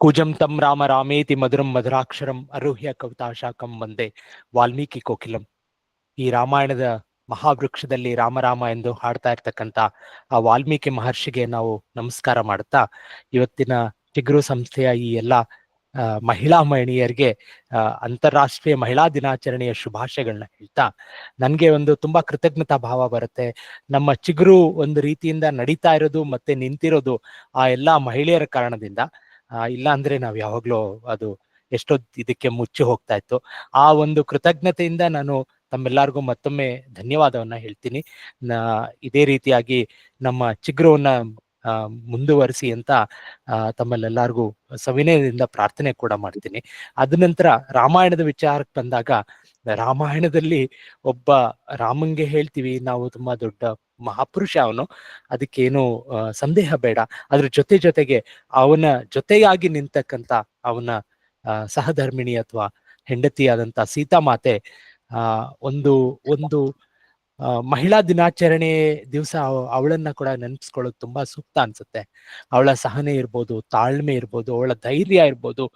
ಕುಜಂ ತಂ ರಾಮ ರಾಮೇತಿ ಮಧುರಂ ಮಧುರಾಕ್ಷರಂ ಅರುಹ್ಯ ಕವಿತಾಶಾಕಂ ಒಂದೇ ವಾಲ್ಮೀಕಿ ಕೋಕಿಲಂ ಈ ರಾಮಾಯಣದ ಮಹಾವೃಕ್ಷದಲ್ಲಿ ರಾಮರಾಮ ಎಂದು ಹಾಡ್ತಾ ಇರ್ತಕ್ಕಂತ ಆ ವಾಲ್ಮೀಕಿ ಮಹರ್ಷಿಗೆ ನಾವು ನಮಸ್ಕಾರ ಮಾಡುತ್ತಾ ಇವತ್ತಿನ ಚಿಗ್ರು ಸಂಸ್ಥೆಯ ಈ ಎಲ್ಲ ಮಹಿಳಾ ಮಹಿಳೆಯರಿಗೆ ಅಂತಾರಾಷ್ಟ್ರೀಯ ಮಹಿಳಾ ದಿನಾಚರಣೆಯ ಶುಭಾಶಯಗಳನ್ನ ಹೇಳ್ತಾ, ನನ್ಗೆ ಒಂದು ತುಂಬಾ ಕೃತಜ್ಞತಾ ಭಾವ ಬರುತ್ತೆ. ನಮ್ಮ ಚಿಗುರು ಒಂದು ರೀತಿಯಿಂದ ನಡೀತಾ ಇರೋದು ಮತ್ತೆ ನಿಂತಿರೋದು ಆ ಎಲ್ಲಾ ಮಹಿಳೆಯರ ಕಾರಣದಿಂದ. ಇಲ್ಲ ಅಂದ್ರೆ ನಾವ್ ಯಾವಾಗ್ಲೂ ಅದು ಎಷ್ಟೋ ಇದಕ್ಕೆ ಮುಚ್ಚಿ ಹೋಗ್ತಾ ಇತ್ತು. ಆ ಒಂದು ಕೃತಜ್ಞತೆಯಿಂದ ನಾನು ತಮ್ಮೆಲ್ಲರಿಗೂ ಮತ್ತೊಮ್ಮೆ ಧನ್ಯವಾದವನ್ನ ಹೇಳ್ತೀನಿ. ಇದೇ ರೀತಿಯಾಗಿ ನಮ್ಮ ಚಿಗ್ರವನ್ನ ಮುಂದುವರಿಸಿ ಅಂತ ತಮ್ಮಲ್ಲೆಲ್ಲರಿಗೂ ಸವಿನಯದಿಂದ ಪ್ರಾರ್ಥನೆ ಕೂಡ ಮಾಡ್ತೀನಿ. ಅದ ನಂತರ ರಾಮಾಯಣದ ವಿಚಾರಕ್ಕೆ ಬಂದಾಗ ರಾಮಾಯಣದಲ್ಲಿ ಒಬ್ಬ ರಾಮಂಗೆ ಹೇಳ್ತೀವಿ, ನಾವು ತುಂಬಾ ದೊಡ್ಡ ಮಹಾಪುರುಷ ಅವನು, ಅದಕ್ಕೇನು ಸಂದೇಹ ಬೇಡ. ಅದ್ರ ಜೊತೆ ಜೊತೆಗೆ ಅವನ ಜೊತೆಯಾಗಿ ನಿಂತಕ್ಕಂತ ಅವನ ಸಹಧರ್ಮಿಣಿ ಅಥವಾ ಹೆಂಡತಿಯಾದಂತ ಸೀತಾಮಾತೆ, ಆ, ಒಂದು ಒಂದು ಮಹಿಳಾ ದಿನಾಚರಣೆ ದಿವಸ ಅವಳನ್ನ ಕೂಡ ನೆನ್ಪಿಸ್ಕೊಳ್ಳೋದು ತುಂಬಾ ಸೂಕ್ತ ಅನ್ಸುತ್ತೆ. ಅವಳ ಸಹನೆ ಇರ್ಬೋದು, ತಾಳ್ಮೆ ಇರ್ಬೋದು, ಅವಳ ಧೈರ್ಯ ಇರ್ಬೋದು,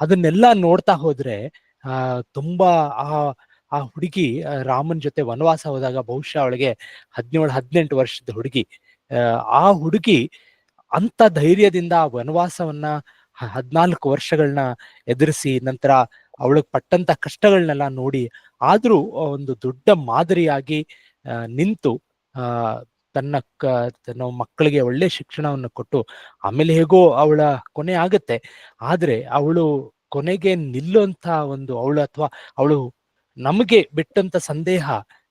ಅದನ್ನೆಲ್ಲ ನೋಡ್ತಾ ಹೋದ್ರೆ ಆ ತುಂಬಾ ಆ ಆ ಹುಡುಗಿ ರಾಮನ್ ಜೊತೆ ವನವಾಸ ಹೋದಾಗ ಬಹುಶಃ ಅವಳಿಗೆ ಹದಿನೇಳು ಹದಿನೆಂಟು ವರ್ಷದ ಹುಡುಗಿ. ಆ, ಹುಡುಗಿ ಅಂತ ಧೈರ್ಯದಿಂದ ಆ ವನವಾಸವನ್ನ ಹದ್ನಾಲ್ಕು ವರ್ಷಗಳನ್ನ ಎದುರಿಸಿ ನಂತರ ಅವಳಿಗೆ ಪಟ್ಟಂತ ಕಷ್ಟಗಳನ್ನೆಲ್ಲ ನೋಡಿ ಆದ್ರೂ ಒಂದು ದೊಡ್ಡ ಮಾದರಿಯಾಗಿ ನಿಂತು ತನ್ನ ಕ ತನ್ನ ಮಕ್ಕಳಿಗೆ ಒಳ್ಳೆ ಶಿಕ್ಷಣವನ್ನು ಕೊಟ್ಟು ಆಮೇಲೆ ಹೇಗೋ ಅವಳ ಕೊನೆ ಆಗತ್ತೆ. ಆದ್ರೆ ಅವಳು ಕೊನೆಗೆ ನಿಲ್ಲುವಂತ ಒಂದು ಅವಳು ಅಥವಾ ಅವಳು ನಮಗೆ ಬಿಟ್ಟಂತ ಸಂದೇಹ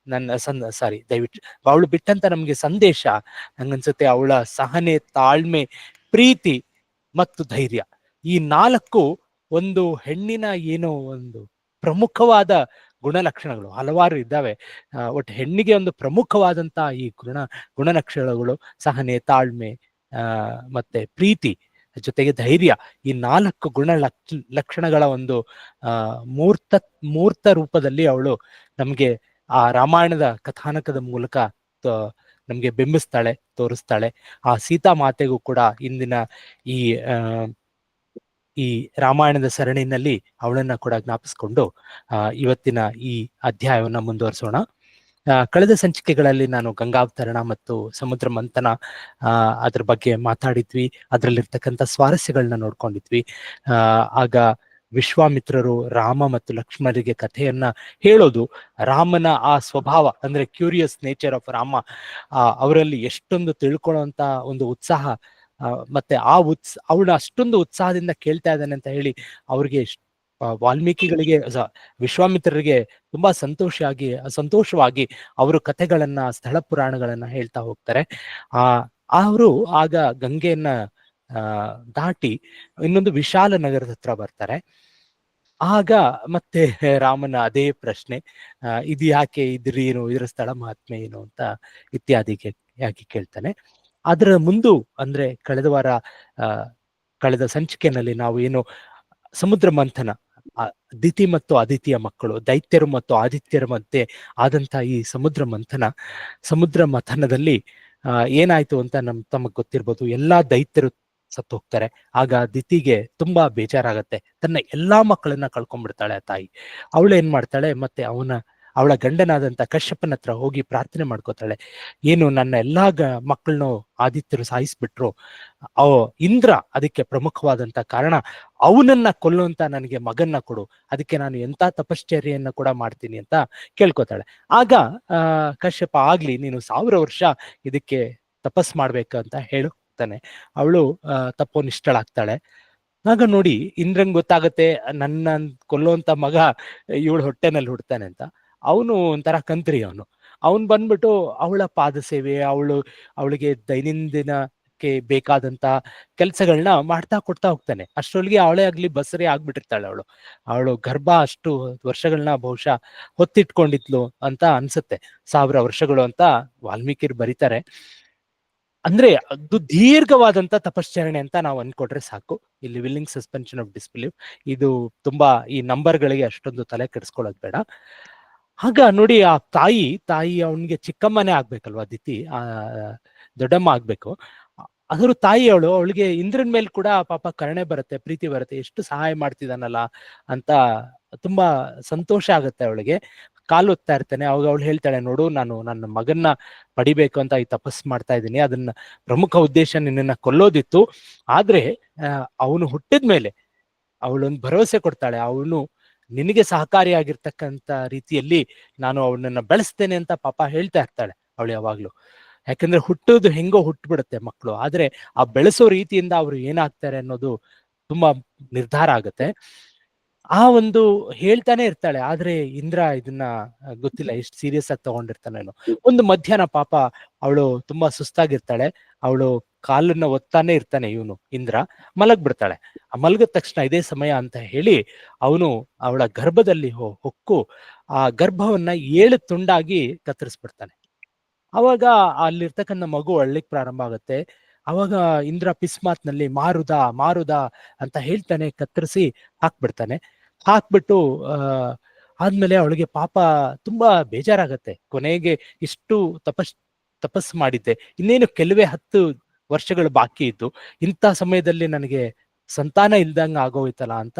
ನನ್ನ ಸನ್ ಸಾರಿ ದಯವಿಟ್ಟು, ಅವಳು ಬಿಟ್ಟಂತ ನಮ್ಗೆ ಸಂದೇಶ ನಂಗನ್ಸುತ್ತೆ ಅವಳ ಸಹನೆ, ತಾಳ್ಮೆ, ಪ್ರೀತಿ ಮತ್ತು ಧೈರ್ಯ. ಈ ನಾಲ್ಕು ಒಂದು ಹೆಣ್ಣಿನ ಏನೋ ಒಂದು ಪ್ರಮುಖವಾದ ಗುಣಲಕ್ಷಣಗಳು ಹಲವಾರು ಇದ್ದಾವೆ. ಒಟ್ಟು ಹೆಣ್ಣಿಗೆ ಒಂದು ಪ್ರಮುಖವಾದಂತಹ ಈ ಗುಣ, ಗುಣಲಕ್ಷಣಗಳು ಸಹನೆ, ತಾಳ್ಮೆ ಮತ್ತೆ ಪ್ರೀತಿ ಜೊತೆಗೆ ಧೈರ್ಯ ಈ ನಾಲ್ಕು ಗುಣ ಲಕ್ಷ ಲಕ್ಷಣಗಳ ಒಂದು, ಆ, ಮೂರ್ತ ಮೂರ್ತ ರೂಪದಲ್ಲಿ ಅವಳು ನಮ್ಗೆ ಆ ರಾಮಾಯಣದ ಕಥಾನಕದ ಮೂಲಕ ನಮ್ಗೆ ಬಿಂಬಿಸ್ತಾಳೆ, ತೋರಿಸ್ತಾಳೆ. ಆ ಸೀತಾ ಮಾತೆಗೂ ಕೂಡ ಇಂದಿನ ಈ ಈ ರಾಮಾಯಣದ ಸರಣಿನಲ್ಲಿ ಅವಳನ್ನ ಕೂಡ ಜ್ಞಾಪಿಸ್ಕೊಂಡು ಇವತ್ತಿನ ಈ ಅಧ್ಯಾಯವನ್ನ ಮುಂದುವರಿಸೋಣ. ಕಳೆದ ಸಂಚಿಕೆಗಳಲ್ಲಿ ನಾನು ಗಂಗಾವತರಣ ಮತ್ತು ಸಮುದ್ರ ಮಂಥನ ಅದ್ರ ಬಗ್ಗೆ ಮಾತಾಡಿದ್ವಿ. ಅದರಲ್ಲಿರ್ತಕ್ಕಂಥ ಸ್ವಾರಸ್ಯಗಳನ್ನ ನೋಡ್ಕೊಂಡಿದ್ವಿ. ಆಗ ವಿಶ್ವಾಮಿತ್ರರು ರಾಮ ಮತ್ತು ಲಕ್ಷ್ಮಣರಿಗೆ ಕಥೆಯನ್ನ ಹೇಳೋದು, ರಾಮನ ಆ ಸ್ವಭಾವ, ಅಂದ್ರೆ ಕ್ಯೂರಿಯಸ್ ನೇಚರ್ ಆಫ್ ರಾಮ ಅವರಲ್ಲಿ ಎಷ್ಟೊಂದು ತಿಳ್ಕೊಳ್ಳುವಂತ ಒಂದು ಉತ್ಸಾಹ ಮತ್ತೆ ಆ ಉತ್ಸ, ಅವಳು ಅಷ್ಟೊಂದು ಉತ್ಸಾಹದಿಂದ ಕೇಳ್ತಾ ಇದ್ದಾನೆ ಅಂತ ಹೇಳಿ ಅವ್ರಿಗೆ ವಾಲ್ಮೀಕಿಗಳಿಗೆ ವಿಶ್ವಾಮಿತ್ರರಿಗೆ ತುಂಬಾ ಸಂತೋಷವಾಗಿ ಸಂತೋಷವಾಗಿ ಅವರು ಕಥೆಗಳನ್ನ, ಸ್ಥಳ ಪುರಾಣಗಳನ್ನ ಹೇಳ್ತಾ ಹೋಗ್ತಾರೆ. ಆ, ಅವರು ಆಗ ಗಂಗೆಯನ್ನ ದಾಟಿ ಇನ್ನೊಂದು ವಿಶಾಲ ನಗರದ ಹತ್ರ ಬರ್ತಾರೆ. ಆಗ ಮತ್ತೆ ರಾಮನ ಅದೇ ಪ್ರಶ್ನೆ ಇದು ಯಾಕೆ ಇದ್ರ ಏನು, ಇದರ ಸ್ಥಳ ಮಹಾತ್ಮೆ ಏನು ಅಂತ ಇತ್ಯಾದಿ ಯಾಕೆ ಕೇಳ್ತಾನೆ. ಅದರ ಮುಂದು ಅಂದ್ರೆ, ಕಳೆದ ವಾರ ಕಳೆದ ಸಂಚಿಕೆನಲ್ಲಿ ನಾವು ಏನು, ಸಮುದ್ರ ಮಂಥನ ದಿತಿ ಮತ್ತು ಆದಿತ್ಯ ಮಕ್ಕಳು, ದೈತ್ಯರು ಮತ್ತು ಆದಿತ್ಯರ ಮಧ್ಯೆ ಆದಂತ ಈ ಸಮುದ್ರ ಮಂಥನ, ಸಮುದ್ರ ಮಥನದಲ್ಲಿ ಏನಾಯ್ತು ಅಂತ ನಮ್, ತಮಗ್ ಗೊತ್ತಿರ್ಬೋದು. ಎಲ್ಲಾ ದೈತ್ಯರು ಸತ್ತು ಹೋಗ್ತಾರೆ. ಆಗ ದಿತಿಗೆ ತುಂಬಾ ಬೇಜಾರಾಗತ್ತೆ. ತನ್ನ ಎಲ್ಲಾ ಮಕ್ಕಳನ್ನ ಕಳ್ಕೊಂಡ್ಬಿಡ್ತಾಳೆ ಆ ತಾಯಿ. ಅವಳು ಏನ್ ಮಾಡ್ತಾಳೆ, ಮತ್ತೆ ಅವನ ಅವಳ ಗಂಡನಾದಂತ ಕಶ್ಯಪನ ಹತ್ರ ಹೋಗಿ ಪ್ರಾರ್ಥನೆ ಮಾಡ್ಕೋತಾಳೆ. ಏನು ನನ್ನ ಎಲ್ಲಾ ಗ ಮಕ್ಕಳನ್ನು ಆದಿತ್ಯರು ಸಾಯಿಸ್ಬಿಟ್ರು. ಅವ ಇಂದ್ರ ಅದಕ್ಕೆ ಪ್ರಮುಖವಾದಂತ ಕಾರಣ ಅವನನ್ನ ಕೊಲ್ಲುವಂತ ನನಗೆ ಮಗನ್ನ ಕೊಡು. ಅದಕ್ಕೆ ನಾನು ಎಂತ ತಪಶ್ಚರ್ಯನ್ನ ಕೂಡ ಮಾಡ್ತೀನಿ ಅಂತ ಕೇಳ್ಕೊತಾಳೆ. ಆಗ ಕಶ್ಯಪ ಆಗ್ಲಿ, ನೀನು ಸಾವಿರ ವರ್ಷ ಇದಕ್ಕೆ ತಪಸ್ ಮಾಡ್ಬೇಕಂತ ಹೇಳುತ್ತಾನೆ. ಅವಳು ತಪ್ಪೋ ತಪೋನಿಷ್ಠಳಾಗ್ತಾಳೆ. ಆಗ ನೋಡಿ, ಇಂದ್ರಂಗ್ ಗೊತ್ತಾಗತ್ತೆ ನನ್ನ ಕೊಲ್ಲುವಂತ ಮಗ ಇವಳು ಹೊಟ್ಟೆನಲ್ಲಿ ಹುಡ್ತಾನೆ ಅಂತ. ಅವನು ಒಂಥರ ಕಂತ್ರಿ ಅವನು. ಅವನು ಬಂದ್ಬಿಟ್ಟು ಅವಳ ಪಾದ ಸೇವೆ, ಅವಳು, ಅವಳಿಗೆ ದೈನಂದಿನಕ್ಕೆ ಬೇಕಾದಂತ ಕೆಲಸಗಳನ್ನ ಮಾಡ್ತಾ ಕೊಡ್ತಾ ಹೋಗ್ತಾನೆ. ಅಷ್ಟರೊಳಗೆ ಅವಳೇ ಆಗ್ಲಿ ಬಸರಿ ಆಗ್ಬಿಟ್ಟಿರ್ತಾಳೆ ಅವಳು. ಅವಳು ಗರ್ಭ ಅಷ್ಟು ವರ್ಷಗಳನ್ನ ಬಹುಶಃ ಹೊತ್ತಿಟ್ಕೊಂಡಿದ್ಲು ಅಂತ ಅನ್ಸುತ್ತೆ. ಸಾವಿರ ವರ್ಷಗಳು ಅಂತ ವಾಲ್ಮೀಕಿರು ಬರೀತಾರೆ. ಅಂದ್ರೆ ಅದು ದೀರ್ಘವಾದಂತ ತಪಶ್ಚರಣೆ ಅಂತ ನಾವು ಅನ್ಕೊಟ್ರೆ ಸಾಕು. ಇಲ್ಲಿ ವಿಲ್ಲಿಂಗ್ ಸಸ್ಪೆನ್ಷನ್ ಆಫ್ ಡಿಸ್ಬಿಲೀವ್. ಇದು ತುಂಬಾ ಈ ನಂಬರ್ಗಳಿಗೆ ಅಷ್ಟೊಂದು ತಲೆ ಕೆಡಿಸ್ಕೊಳ್ಳೋದು ಬೇಡ. ಆಗ ನೋಡಿ ಆ ತಾಯಿ ತಾಯಿ ಅವನಿಗೆ ಚಿಕ್ಕಮ್ಮನೇ ಆಗ್ಬೇಕಲ್ವಾ ದಿತಿ ಆ ದೊಡ್ಡಮ್ಮ ಆಗ್ಬೇಕು. ತಾಯಿ ಅವಳು, ಅವಳಿಗೆ ಇಂದ್ರನ್ ಮೇಲೆ ಕೂಡ ಪಾಪ ಕರುಣೆ ಬರುತ್ತೆ, ಪ್ರೀತಿ ಬರುತ್ತೆ, ಎಷ್ಟು ಸಹಾಯ ಮಾಡ್ತಿದ್ದಾನಲ್ಲ ಅಂತ ತುಂಬಾ ಸಂತೋಷ ಆಗುತ್ತೆ ಅವಳಿಗೆ. ಕಾಲು ಒತ್ತಾ ಇರ್ತಾನೆ, ಅವಾಗ ಅವಳು ಹೇಳ್ತಾಳೆ, ನೋಡು, ನಾನು ನನ್ನ ಮಗನ್ನ ಪಡಿಬೇಕು ಅಂತ ಈ ತಪಸ್ ಮಾಡ್ತಾ ಇದ್ದೀನಿ. ಅದನ್ನ ಪ್ರಮುಖ ಉದ್ದೇಶ ನಿನ್ನನ್ನ ಕೊಲ್ಲೋದಿತ್ತು. ಆದ್ರೆ ಅವನು ಹುಟ್ಟಿದ ಮೇಲೆ ಅವಳೊಂದು ಭರವಸೆ ಕೊಡ್ತಾಳೆ. ಅವನು ನಿನಗೆ ಸಹಕಾರಿಯಾಗಿರ್ತಕ್ಕಂಥ ರೀತಿಯಲ್ಲಿ ನಾನು ಅವನನ್ನ ಬೆಳೆಸ್ತೇನೆ ಅಂತ ಪಾಪ ಹೇಳ್ತಾ ಇರ್ತಾಳೆ ಅವಳು ಯಾವಾಗ್ಲೂ. ಯಾಕಂದ್ರೆ ಹುಟ್ಟೋದು ಹೆಂಗೋ ಹುಟ್ಟುಬಿಡುತ್ತೆ ಮಕ್ಕಳು ಆದ್ರೆ ಆ ಬೆಳೆಸೋ ರೀತಿಯಿಂದ ಅವರು ಏನಾಗ್ತಾರೆ ಅನ್ನೋದು ತುಂಬಾ ನಿರ್ಧಾರ ಆಗುತ್ತೆ. ಆ ಒಂದು ಹೇಳ್ತಾನೆ ಇರ್ತಾಳೆ. ಆದ್ರೆ ಇಂದ್ರ ಇದನ್ನ ಗೊತ್ತಿಲ್ಲ, ಎಷ್ಟು ಸೀರಿಯಸ್ ಆಗಿ ತಗೊಂಡಿರ್ತಾನೇನೋ ಒಂದು ಮಧ್ಯಾಹ್ನ ಪಾಪ ಅವಳು ತುಂಬಾ ಸುಸ್ತಾಗಿರ್ತಾಳೆ. ಅವಳು ಕಾಲನ್ನ ಒತ್ತಾನೆ ಇರ್ತಾನೆ ಇವನು, ಇಂದ್ರ. ಮಲಗ್ ಆ ಮಲಗಿದ ತಕ್ಷಣ ಇದೇ ಸಮಯ ಅಂತ ಹೇಳಿ ಅವನು ಅವಳ ಗರ್ಭದಲ್ಲಿ ಹೊಕ್ಕು ಆ ಗರ್ಭವನ್ನ ಏಳು ತುಂಡಾಗಿ ಕತ್ತರಿಸ್ಬಿಡ್ತಾನೆ. ಅವಾಗ ಅಲ್ಲಿರ್ತಕ್ಕಂಥ ಮಗು ಅಳ್ಳಿಕ್ ಪ್ರಾರಂಭ ಆಗುತ್ತೆ. ಅವಾಗ ಇಂದ್ರ ಪಿಸ್ಮಾತ್ನಲ್ಲಿ ಮಾರುದ ಮಾರುದ ಅಂತ ಹೇಳ್ತಾನೆ, ಕತ್ತರಿಸಿ ಹಾಕ್ಬಿಡ್ತಾನೆ. ಹಾಕ್ಬಿಟ್ಟು ಆದ್ಮೇಲೆ ಅವಳಿಗೆ ಪಾಪ ತುಂಬಾ ಬೇಜಾರಾಗತ್ತೆ. ಕೊನೆಗೆ ಇಷ್ಟು ತಪಸ್ ತಪಸ್ ಮಾಡಿದ್ದೆ. ಇನ್ನೇನು ಕೆಲವೇ ಹತ್ತು ವರ್ಷಗಳು ಬಾಕಿ ಇತ್ತು ಇಂಥ ಸಮಯದಲ್ಲಿ ನನಗೆ ಸಂತಾನ ಇಲ್ದಂಗ ಆಗೋಯ್ತಲ್ಲ ಅಂತ